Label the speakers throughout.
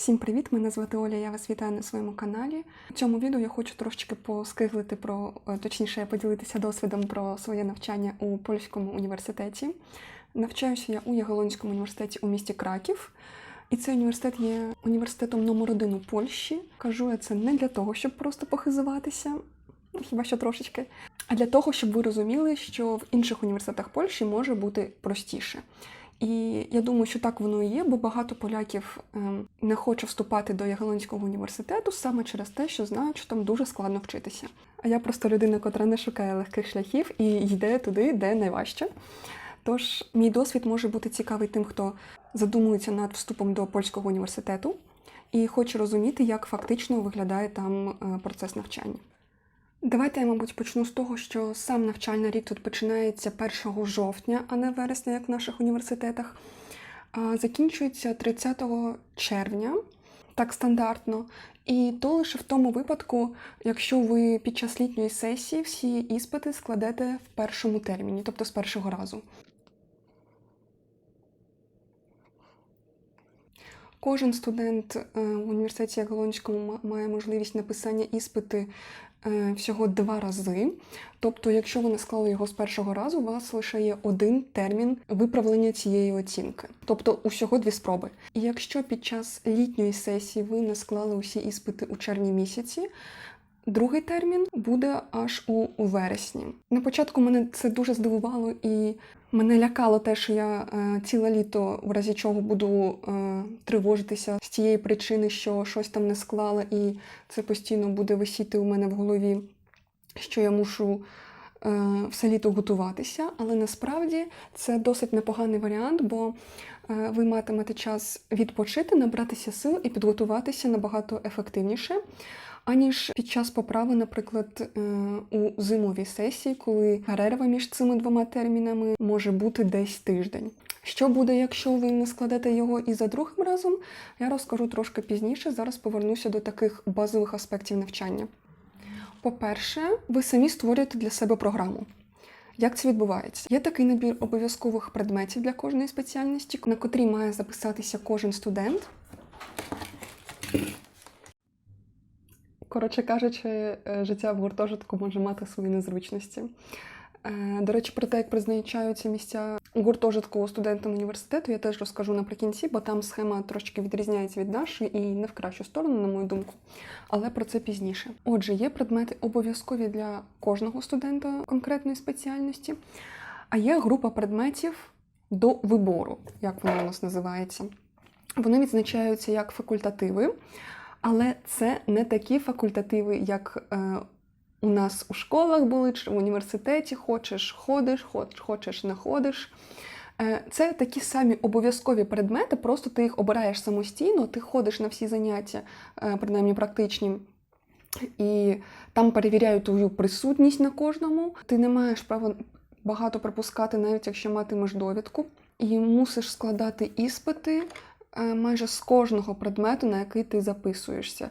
Speaker 1: Всім привіт! Мене звати Оля. Я вас вітаю на своєму каналі. У цьому відео я хочу трошечки поскиглити про е, точніше поділитися досвідом про своє навчання у польському університеті. Навчаюся я у Ягелонському університеті у місті Краків. І цей університет є університетом номер один у Польщі. Кажу я це не для того, щоб просто похизуватися, ну, хіба що трошечки, а для того, щоб ви розуміли, що в інших університетах Польщі може бути простіше. І я думаю, що так воно і є, бо багато поляків ем, не хоче вступати до Ягелонського університету саме через те, що знають, що там дуже складно вчитися. А я просто людина, котра не шукає легких шляхів і йде туди, де найважче. Тож мій досвід може бути цікавий тим, хто задумується над вступом до польського університету і хоче розуміти, як фактично виглядає там е, процес навчання. Давайте я, мабуть, почну з того, що сам навчальний рік тут починається 1 жовтня, а не вересня, як в наших університетах. А закінчується 30 червня, так стандартно. І то лише в тому випадку, якщо ви під час літньої сесії всі іспити складете в першому терміні, тобто з першого разу. Кожен студент е, в університеті Яголонському має можливість написання іспити всього два рази. Тобто, якщо ви не склали його з першого разу, у вас лише є один термін виправлення цієї оцінки, тобто усього дві спроби. І якщо під час літньої сесії ви не склали усі іспити у червні місяці. Другий термін буде аж у, вересні. На початку мене це дуже здивувало і мене лякало те, що я е, ціле літо, в разі чого буду е, тривожитися з тієї причини, що щось там не склала, і це постійно буде висіти у мене в голові, що я мушу е, все літо готуватися. Але насправді це досить непоганий варіант, бо е, ви матимете час відпочити, набратися сил і підготуватися набагато ефективніше. Аніж під час поправи, наприклад, е, у зимовій сесії, коли перерва між цими двома термінами може бути десь тиждень. Що буде, якщо ви не складете його і за другим разом, я розкажу трошки пізніше. Зараз повернуся до таких базових аспектів навчання. По-перше, ви самі створюєте для себе програму. Як це відбувається? Є такий набір обов'язкових предметів для кожної спеціальності, на котрій має записатися кожен студент. Коротше кажучи, е, життя в гуртожитку може мати свої незручності. Е, До речі, про те, як призначаються місця гуртожитку студентам університету, я теж розкажу наприкінці, бо там схема трошки відрізняється від нашої і не в кращу сторону, на мою думку. Але про це пізніше. Отже, є предмети обов'язкові для кожного студента конкретної спеціальності, а є група предметів до вибору, як воно у нас називається. Вони відзначаються як факультативи. Але це не такі факультативи, як е, у нас у школах були чи в університеті. Хочеш ходиш, хоч, хочеш не ходиш. Е, це такі самі обов'язкові предмети, просто ти їх обираєш самостійно, ти ходиш на всі заняття, е, принаймні практичні, і там перевіряють твою присутність на кожному. Ти не маєш права багато пропускати, навіть якщо матимеш довідку, і мусиш складати іспити майже з кожного предмету, на який ти записуєшся.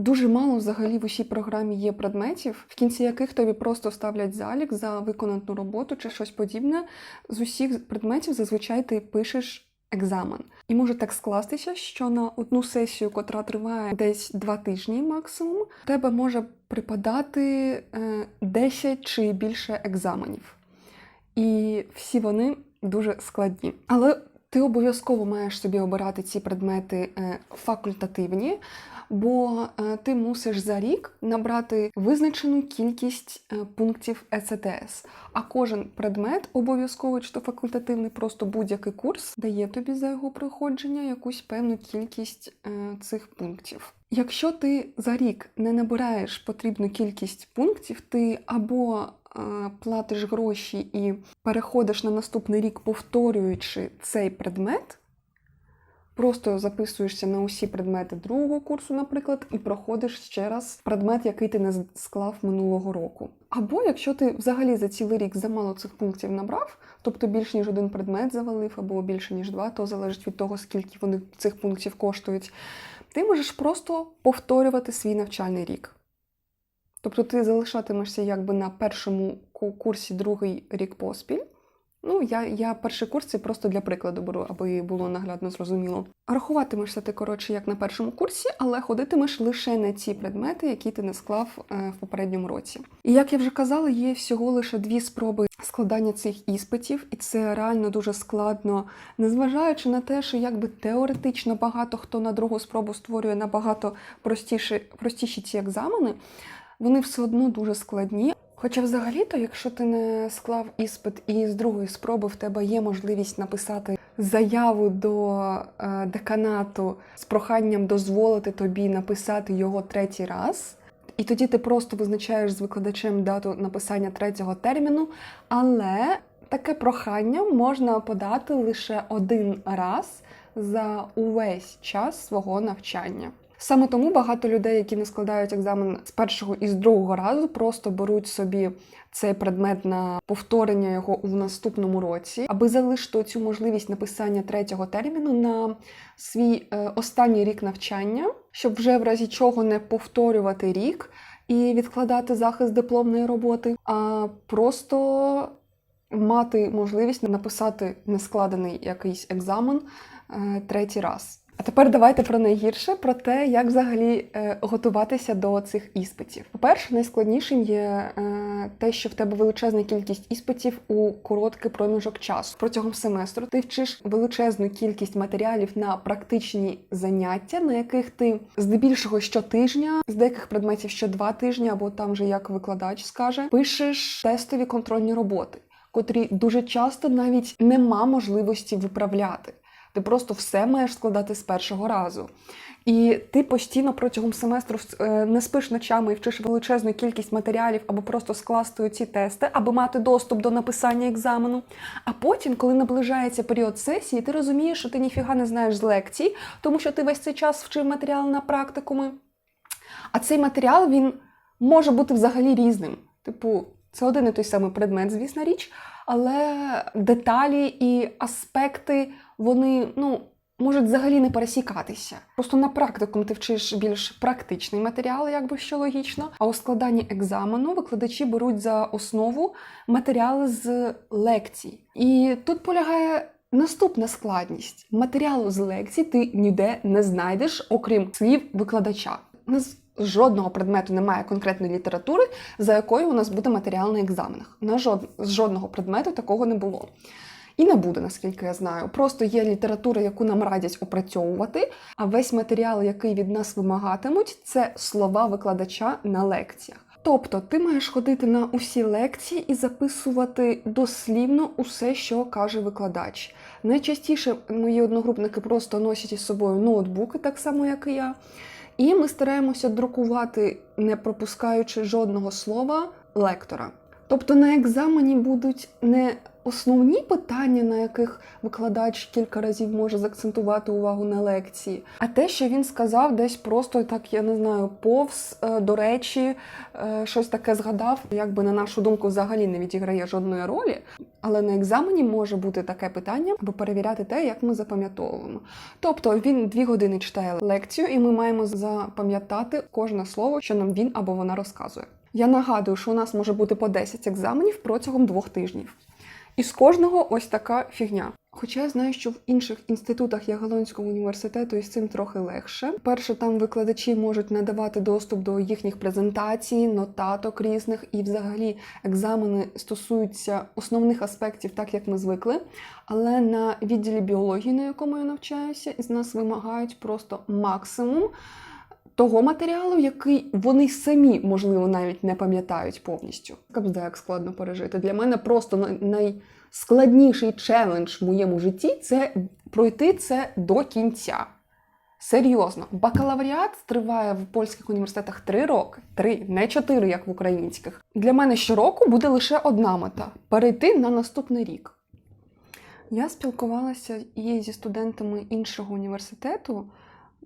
Speaker 1: Дуже мало взагалі в усій програмі є предметів, в кінці яких тобі просто ставлять залік за виконану роботу чи щось подібне. З усіх предметів зазвичай ти пишеш екзамен. І може так скластися, що на одну сесію, котра триває десь два тижні максимум, тебе може припадати е, 10 чи більше екзаменів. І всі вони дуже складні. Але ти обов'язково маєш собі обирати ці предмети е, факультативні, бо е, ти мусиш за рік набрати визначену кількість е, пунктів ЕЦТС. А кожен предмет обов'язково, чи то факультативний, просто будь-який курс дає тобі за його проходження якусь певну кількість цих пунктів. Якщо ти за рік не набираєш потрібну кількість пунктів, ти або платиш гроші і переходиш на наступний рік, повторюючи цей предмет, просто записуєшся на усі предмети другого курсу, наприклад, і проходиш ще раз предмет, який ти не склав минулого року. Або якщо ти взагалі за цілий рік замало цих пунктів набрав, тобто більш ніж один предмет завалив, або більше ніж два, то залежить від того, скільки вони цих пунктів коштують, ти можеш просто повторювати свій навчальний рік. Тобто ти залишатимешся якби на першому курсі другий рік поспіль, Ну, я, я перший курс це просто для прикладу беру, аби було наглядно зрозуміло. Рахуватимешся ти коротше, як на першому курсі, але ходитимеш лише на ті предмети, які ти не склав е, в попередньому році. І як я вже казала, є всього лише дві спроби складання цих іспитів, і це реально дуже складно, незважаючи на те, що якби теоретично багато хто на другу спробу створює набагато простіші, простіші ці екзамени, вони все одно дуже складні. Хоча, взагалі-то, якщо ти не склав іспит і з другої спроби в тебе є можливість написати заяву до е, деканату з проханням дозволити тобі написати його третій раз, і тоді ти просто визначаєш з викладачем дату написання третього терміну, але таке прохання можна подати лише один раз за увесь час свого навчання. Саме тому багато людей, які не складають екзамен з першого і з другого разу, просто беруть собі цей предмет на повторення його у наступному році, аби залишити цю можливість написання третього терміну на свій е, останній рік навчання, щоб вже в разі чого не повторювати рік і відкладати захист дипломної роботи, а просто мати можливість написати нескладений якийсь екзамен е, третій раз. А тепер давайте про найгірше, про те, як взагалі е, готуватися до цих іспитів. По-перше, найскладнішим є е, те, що в тебе величезна кількість іспитів у короткий проміжок часу. Протягом семестру ти вчиш величезну кількість матеріалів на практичні заняття, на яких ти здебільшого щотижня, з деяких предметів що два тижні, або там же як викладач скаже, пишеш тестові контрольні роботи, котрі дуже часто навіть нема можливості виправляти. Ти просто все маєш складати з першого разу. І ти постійно протягом семестру е, не спиш ночами і вчиш величезну кількість матеріалів, або просто скласти ці тести, аби мати доступ до написання екзамену. А потім, коли наближається період сесії, ти розумієш, що ти ніфіга не знаєш з лекцій, тому що ти весь цей час вчив матеріал на практикуми. А цей матеріал він може бути взагалі різним. Типу, це один і той самий предмет, звісна річ, але деталі і аспекти вони ну, можуть взагалі не пересікатися. Просто на практикум ти вчиш більш практичний матеріал, якби що логічно. А у складанні екзамену викладачі беруть за основу матеріали з лекцій. І тут полягає. Наступна складність матеріалу з лекцій ти ніде не знайдеш, окрім слів викладача. З жодного предмету немає конкретної літератури, за якою у нас буде матеріал на екзаменах. На жод... з жодного предмету такого не було. І не буде, наскільки я знаю. Просто є література, яку нам радять опрацьовувати, а весь матеріал, який від нас вимагатимуть, це слова викладача на лекціях. Тобто ти маєш ходити на усі лекції і записувати дослівно усе, що каже викладач. Найчастіше мої одногрупники просто носять із собою ноутбуки, так само як і я. І ми стараємося друкувати, не пропускаючи жодного слова лектора. Тобто на екзамені будуть не основні питання, на яких викладач кілька разів може заакцентувати увагу на лекції, а те, що він сказав, десь просто так, я не знаю, повз е, до речі, е, щось таке згадав, якби на нашу думку взагалі не відіграє жодної ролі. Але на екзамені може бути таке питання, аби перевіряти те, як ми запам'ятовуємо. Тобто він дві години читає лекцію, і ми маємо запам'ятати кожне слово, що нам він або вона розказує. Я нагадую, що у нас може бути по 10 екзаменів протягом двох тижнів. І з кожного ось така фігня. Хоча я знаю, що в інших інститутах Ягелонського університету із цим трохи легше. Перше, там викладачі можуть надавати доступ до їхніх презентацій, нотаток різних, і взагалі екзамени стосуються основних аспектів, так як ми звикли. Але на відділі біології, на якому я навчаюся, із нас вимагають просто максимум. Того матеріалу, який вони самі, можливо, навіть не пам'ятають повністю. Як складно пережити. Для мене просто найскладніший челендж в моєму житті це пройти це до кінця. Серйозно, бакалавріат триває в польських університетах три роки, три, не чотири, як в українських. Для мене щороку буде лише одна мета перейти на наступний рік. Я спілкувалася і зі студентами іншого університету,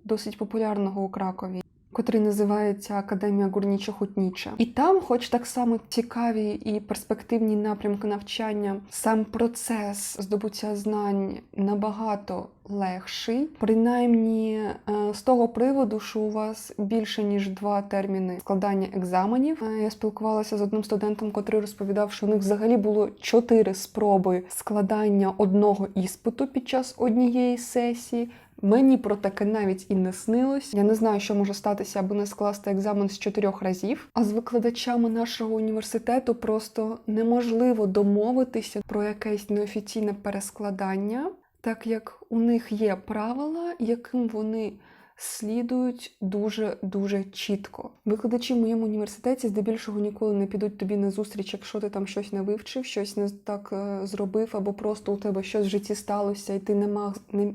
Speaker 1: досить популярного у Кракові. Котрий називається Академія Гурнічо-Хутніча. І там, хоч так само цікаві і перспективні напрямки навчання, сам процес здобуття знань набагато легший. Принаймні е, з того приводу, що у вас більше ніж два терміни складання екзаменів. Е, Я спілкувалася з одним студентом, котрий розповідав, що у них взагалі було чотири спроби складання одного іспиту під час однієї сесії. Мені про таке навіть і не снилось. Я не знаю, що може статися, аби не скласти екзамен з чотирьох разів. А з викладачами нашого університету просто неможливо домовитися про якесь неофіційне перескладання, так як у них є правила, яким вони слідують дуже дуже чітко. Викладачі в моєму університеті здебільшого ніколи не підуть тобі на зустріч, якщо ти там щось не вивчив, щось не так е, зробив, або просто у тебе щось в житті сталося, і ти не мав не,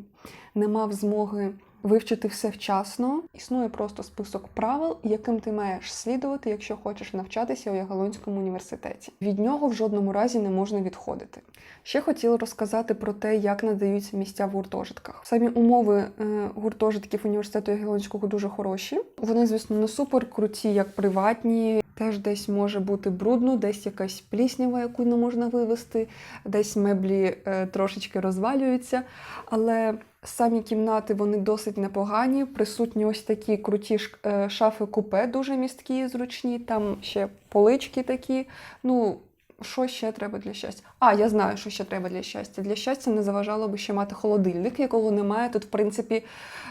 Speaker 1: не мав змоги вивчити все вчасно. Існує просто список правил, яким ти маєш слідувати, якщо хочеш навчатися у Яголонському університеті. Від нього в жодному разі не можна відходити. Ще хотіла розказати про те, як надаються місця в гуртожитках. Самі умови е, гуртожитків університету Ягелонського дуже хороші. Вони, звісно, не супер круті, як приватні. Теж десь може бути брудно, десь якась пліснява, яку не можна вивести, десь меблі е, трошечки розвалюються. Але самі кімнати вони досить непогані. Присутні ось такі круті е, шафи купе, дуже місткі і зручні. Там ще полички такі. Ну, що ще треба для щастя? А, я знаю, що ще треба для щастя. Для щастя не заважало би ще мати холодильник, якого немає тут, в принципі,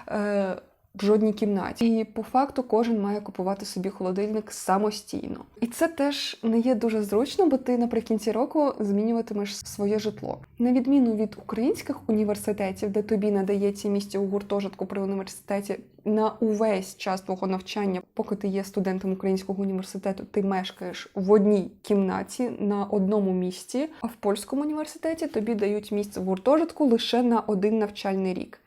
Speaker 1: е, в жодній кімнаті. І по факту кожен має купувати собі холодильник самостійно. І це теж не є дуже зручно, бо ти наприкінці року змінюватимеш своє житло. На відміну від українських університетів, де тобі надається місце у гуртожитку при університеті на увесь час твого навчання, поки ти є студентом українського університету, ти мешкаєш в одній кімнаті на одному місці. А в польському університеті тобі дають місце в гуртожитку лише на один навчальний рік.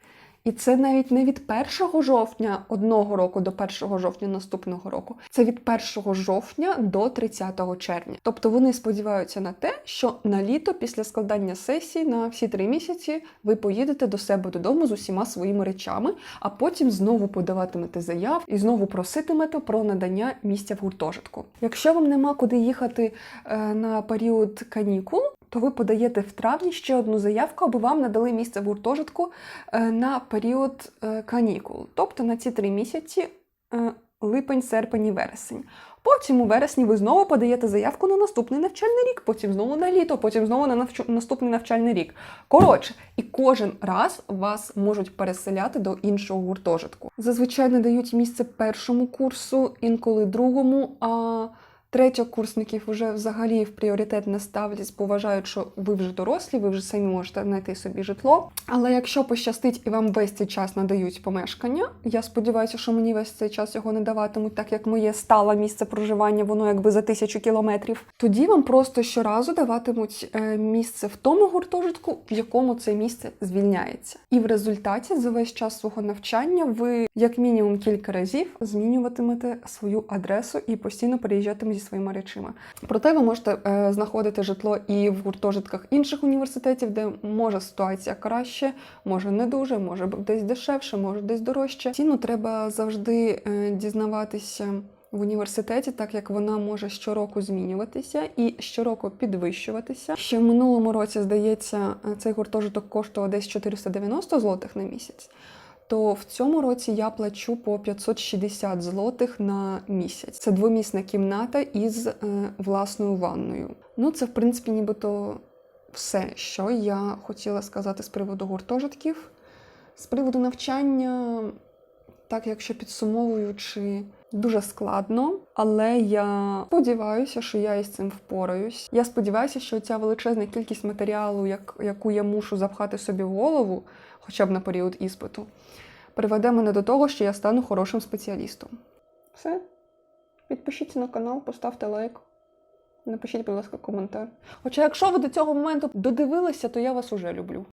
Speaker 1: І це навіть не від 1 жовтня одного року до 1 жовтня наступного року. Це від 1 жовтня до 30 червня. Тобто вони сподіваються на те, що на літо, після складання сесії, на всі три місяці ви поїдете до себе додому з усіма своїми речами, а потім знову подаватимете заяв і знову проситимете про надання місця в гуртожитку. Якщо вам нема куди їхати е, на період канікул, то ви подаєте в травні ще одну заявку, аби вам надали місце в гуртожитку е, на період е, канікул, тобто на ці три місяці е, липень, серпень і вересень. Потім у вересні ви знову подаєте заявку на наступний навчальний рік, потім знову на літо, потім знову на навчу- наступний навчальний рік. Коротше, і кожен раз вас можуть переселяти до іншого гуртожитку. Зазвичай надають місце першому курсу, інколи другому. а Третьокурсників вже взагалі в пріоритет не ставлять, бо вважають, що ви вже дорослі, ви вже самі можете знайти собі житло. Але якщо пощастить і вам весь цей час надають помешкання, я сподіваюся, що мені весь цей час його не даватимуть, так як моє стале місце проживання, воно якби за тисячу кілометрів. Тоді вам просто щоразу даватимуть е, місце в тому гуртожитку, в якому це місце звільняється. І в результаті за весь час свого навчання ви як мінімум кілька разів змінюватимете свою адресу і постійно переїжджатимете своїми речима. Проте ви можете е, знаходити житло і в гуртожитках інших університетів, де може ситуація краще, може не дуже, може десь дешевше, може десь дорожче. Ціну треба завжди е, дізнаватися. В університеті, так як вона може щороку змінюватися і щороку підвищуватися. Ще в минулому році, здається, цей гуртожиток коштував десь 490 злотих на місяць. То в цьому році я плачу по 560 злотих на місяць. Це двомісна кімната із е, власною ванною. Ну, це в принципі нібито все, що я хотіла сказати з приводу гуртожитків. З приводу навчання, так якщо підсумовуючи, дуже складно, але я сподіваюся, що я із цим впораюсь. Я сподіваюся, що ця величезна кількість матеріалу, як, яку я мушу запхати собі в голову, хоча б на період іспиту, приведе мене до того, що я стану хорошим спеціалістом. Все. Підпишіться на канал, поставте лайк. Напишіть, будь ласка, коментар. Хоча, якщо ви до цього моменту додивилися, то я вас уже люблю.